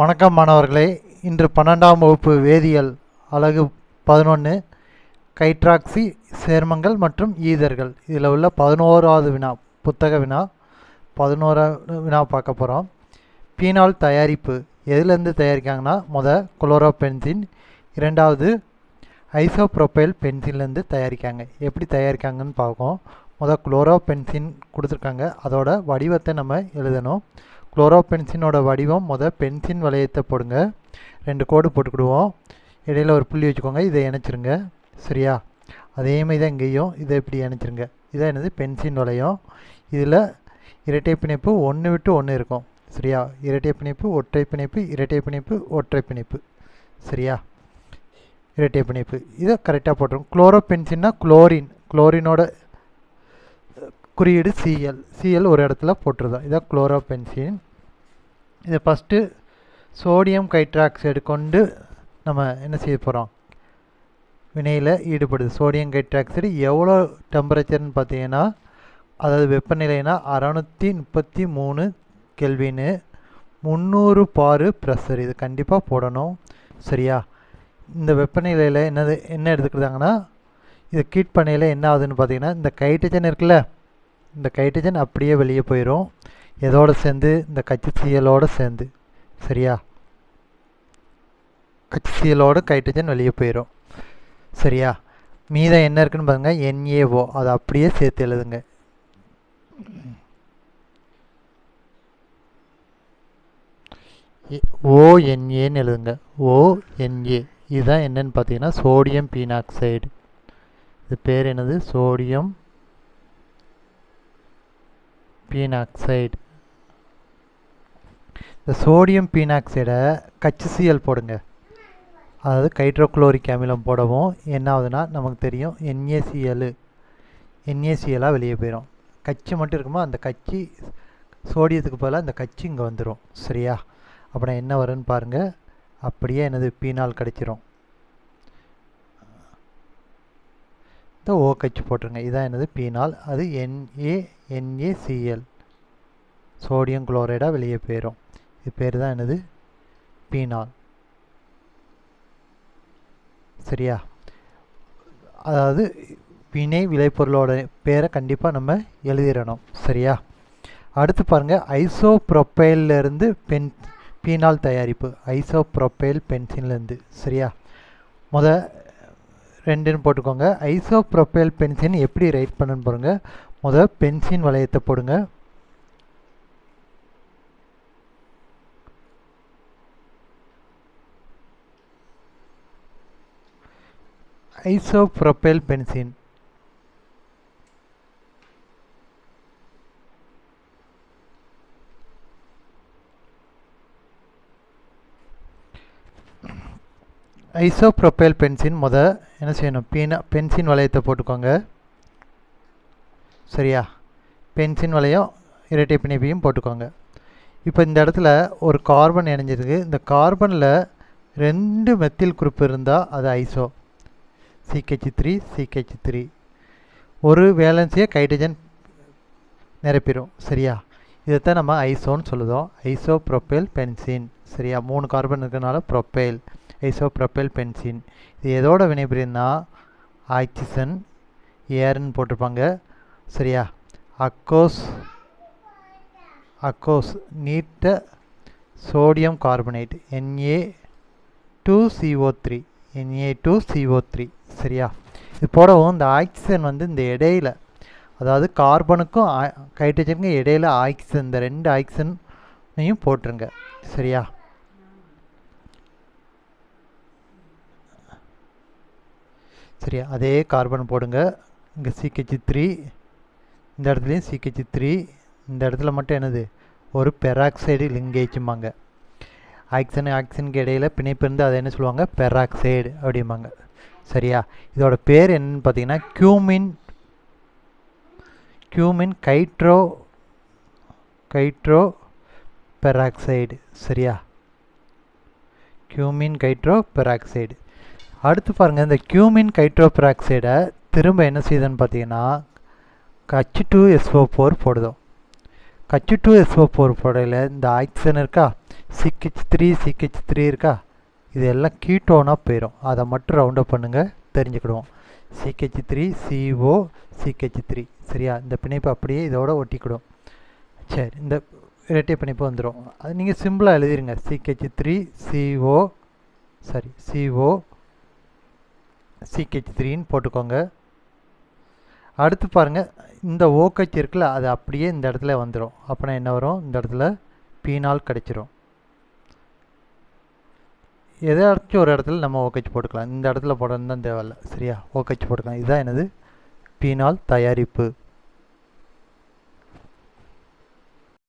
வணக்கம் மாணவர்களே. இன்று பன்னெண்டாம் வகுப்பு வேதியியல் அலகு பதினொன்று கைட்ராக்சி சேர்மங்கள் மற்றும் ஈதர்கள். இதில் உள்ள பதினோராவது வினா புத்தக வினா பதினோராவது வினா பார்க்க போகிறோம் பீனால் தயாரிப்பு. எதுலேருந்து தயாரிக்காங்கன்னா முத குளோரோபென்சின் இரண்டாவது ஐசோப்ரோபைல் பென்சின்லேருந்து தயாரிக்காங்க எப்படி தயாரிக்காங்கன்னு பார்க்கும் முத குளோரோபென்சின் கொடுத்துருக்காங்க. அதோட வடிவத்தை நம்ம எழுதணும். குளோரோபென்சினோட வடிவம் முத பென்சின் வளையத்தை போடுங்க. ரெண்டு கோடு போட்டுக்கிடுவோம். இடையில ஒரு புள்ளி வச்சுக்கோங்க. இதை இணைச்சிருங்க. சரியா? அதேமாதிரி தான் இங்கேயும் இதை இப்படி இணைச்சிருங்க. இதான் என்னது? பென்சின் வளையம். இதில் இரட்டை பிணைப்பு ஒன்று விட்டு ஒன்று இருக்கும். சரியா? இரட்டை பிணைப்பு ஒற்றை பிணைப்பு இரட்டை பிணைப்பு ஒற்றை பிணைப்பு. சரியா? இரட்டை பிணைப்பு. இதை கரெக்டாக போட்டுரும் குளோரோபென்சின்னா குளோரின் குளோரினோட குறியீடு சிஎல் சிஎல் ஒரு இடத்துல போட்டுருதோம் இதான் குளோரோபென்சின் இதை ஃபஸ்ட்டு சோடியம் கைட்ராக்சைடு கொண்டு நம்ம என்ன செய்ய போகிறோம் வினையில் ஈடுபடுது. சோடியம் கைட்ராக்சைடு எவ்வளோ டெம்பரேச்சர்னு பார்த்தீங்கன்னா அதாவது வெப்பநிலைனா அறநூற்றி முப்பத்தி மூணு கெல்வின்னு முந்நூறு பாரு ப்ரெஷர் இது கண்டிப்பாக போடணும். சரியா? இந்த வெப்பநிலையில் என்னது என்ன எடுத்துக்கிறாங்கன்னா இது கீட் பண்ணையில் என்ன ஆகுதுன்னு பார்த்தீங்கன்னா இந்த கைட்ரஜன் இருக்குல்ல இந்த கைட்ரஜன் அப்படியே வெளியே போயிடும் எதோடு சேர்ந்து இந்த கச்சிசியலோடு சேர்ந்து சரியா? கச்சிசியலோடு கைட்ரஜன் வெளியே போயிடும் சரியா? மீதம் என்ன இருக்குன்னு பாருங்க என்ஏஓ அதை அப்படியே சேர்த்து எழுதுங்க. ஓஎன்ஏன்னு எழுதுங்க. ஓஎன்ஏ இதுதான் என்னன்னு பார்த்தீங்கன்னா சோடியம் பீனாக்சைடு இது பேர் என்னது? சோடியம் பீனாக்சைடு இந்த சோடியம் பீனாக்சைடை கச்சிசிஎல் போடுங்க. அதாவது ஹைட்ரோக்ளோரிக் அமிலம் போடவும் என்ன ஆகுதுன்னா நமக்கு தெரியும் என்ஏசிஎல் என்ஏசிஎலாக வெளியே போயிடும் கச்சி மட்டும் இருக்குமோ அந்த கச்சி சோடியத்துக்கு பதிலாக அந்த கச்சி இங்கே வந்துடும் சரியா? அப்புறம் என்ன வரும்னு பாருங்கள் அப்படியே என்னது பீனால் கிடச்சிரும். இந்த ஓ கச்சி போட்டுருங்க. இதான் என்னது பீனால் அது என்ஏ என்ஏசிஎல் சோடியம் குளோரைடாக வெளியே போயிடும் இது பேர் தான் என்னது? பீனால் சரியா? அதாவது வினை விளைபொருளோட பேரை கண்டிப்பாக நம்ம எழுதிடணும். சரியா? அடுத்து பாருங்கள் ஐசோப்ரொப்பைல்லேருந்து பென் பீனால் தயாரிப்பு. ஐசோப்ரொப்பைல் பென்சின்லேருந்து சரியா? முத ரெண்டுன்னு போட்டுக்கோங்க. ஐசோப்ரொப்பைல் பென்சின் எப்படி ரைட் பண்ணுன்னு பாருங்கள் முத பென்சின் வளையத்தை போடுங்க. ஐசோப்ரொப்பைல் பென்சின் ஐசோப்ரொப்பைல் பென்சின் முத என்ன செய்யணும்? பீனா பென்சின் வளையத்தை போட்டுக்கோங்க. சரியா? பென்சின் வளையம் இரட்டை பிணைப்பையும் போட்டுக்கோங்க. இப்போ இந்த இடத்துல ஒரு கார்பன் இணைஞ்சிருக்கு. இந்த கார்பனில் ரெண்டு மெத்தில் குரூப் இருந்தால் அது ஐசோ. சிகெச் த்ரீ சிகெச் த்ரீ ஒரு வேலன்ஸியை ஹைட்ரஜன் நிரப்பிடும் சரியா? இதைத்தான் நம்ம ஐசோன்னு சொல்லுதோம். Iso profile benzene. சரியா? மூணு கார்பன் இருக்கிறனால ப்ரொப்பைல் ஐசோப்ரொப்பைல் பென்சின் இது எதோட வினைபுரியுதுன்னா ஆக்சிஜன் ஏர்னு போட்டிருப்பாங்க. சரியா? அக்கோஸ் அக்கோஸ் நீட்ட sodium carbonate N A two C O three N A two C O three சரியா? இது போடவும் இந்த ஆக்சிஜன் வந்து இந்த இடையில அதாவது கார்பனுக்கும் ஹைட்ரஜனுக்கும் இடையில ஆக்சிஜன் இந்த ரெண்டு ஆக்சிஜனையும் போட்டுருங்க. சரியா? சரியா அதே கார்பன் போடுங்க. இங்கே சிகெச் த்ரீ இந்த இடத்துலையும் சிகெச் த்ரீ இந்த இடத்துல மட்டும் என்னது? ஒரு பெராக்சைடு லிங்கேஜும்பாங்க. ஆக்சன் ஆக்சனுக்கு இடையில் பிணைப்பு இருந்து அதை என்ன சொல்லுவாங்க? பெராக்சைடு அப்படிம்பாங்க. சரியா? இதோட பேர் என்னன்னு பார்த்தீங்கன்னா cumene cumene hydro hydro peroxide சரியா? கியூமின் கைட்ரோ பெராக்சைடு அடுத்து பாருங்கள் இந்த கியூமின் கைட்ரோபெராக்சைடை திரும்ப என்ன செய்யுதுன்னு பார்த்தீங்கன்னா கச்சு டூ எஸ்ஓ ஃபோர் போடுதோம். கச்சு டூ எஸ்ஓ ஃபோர் போடையில் இந்த ஆக்சிஜன் இருக்கா? சிஹெச் த்ரீ சிஹெச் த்ரீ இருக்கா? இது எல்லாம் கீட்டோனாக போயிடும் அதை மட்டும் ரவுண்டப் பண்ணுங்கள் தெரிஞ்சுக்கிடுவோம். C H three C O C H three சரியா? இந்த பிணைப்பு அப்படியே இதோட ஒட்டிக்கிடும். சரி இந்த இரட்டை பிணைப்பு வந்துடும் அது நீங்கள் சிம்பிளாக எழுதிருங்க. C H three C O sorry C O C H த்ரீன்னு போட்டுக்கோங்க. அடுத்து பாருங்கள் இந்த ஓக்கச் இருக்குல்ல அது அப்படியே இந்த இடத்துல வந்துடும் அப்படின்னா என்ன வரும்? இந்த இடத்துல பீனால் கிடச்சிரும். எதாச்சும் ஒரு இடத்துல நம்ம ஓகேச் போட்டுக்கலாம். இந்த இடத்துல போடணும் தான் தேவையில்ல. சரியா? ஓகேச் போட்டுக்கலாம். இதுதான் எனது பீனால் தயாரிப்பு.